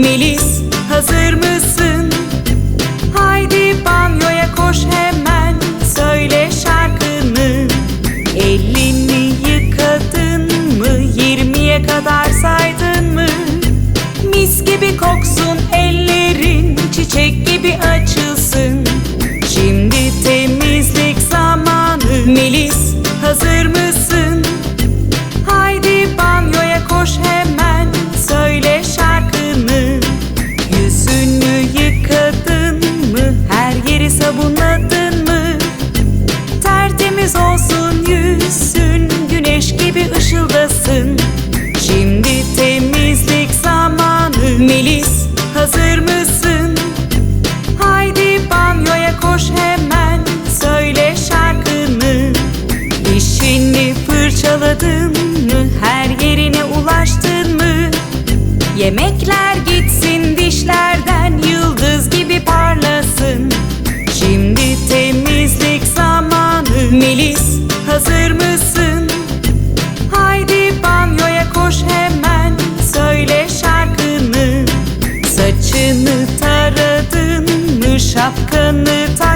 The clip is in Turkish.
Melis hazır mısın? Haydi banyoya koş hemen söyle şarkını Elini yıkadın mı? Yirmiye kadar saydın mı? Mis gibi koksun yaşasın Şimdi temizlik zamanı. Melis hazır mısın? Haydi banyoya koş hemen. Söyle şarkını. Dişini fırçaladım in the time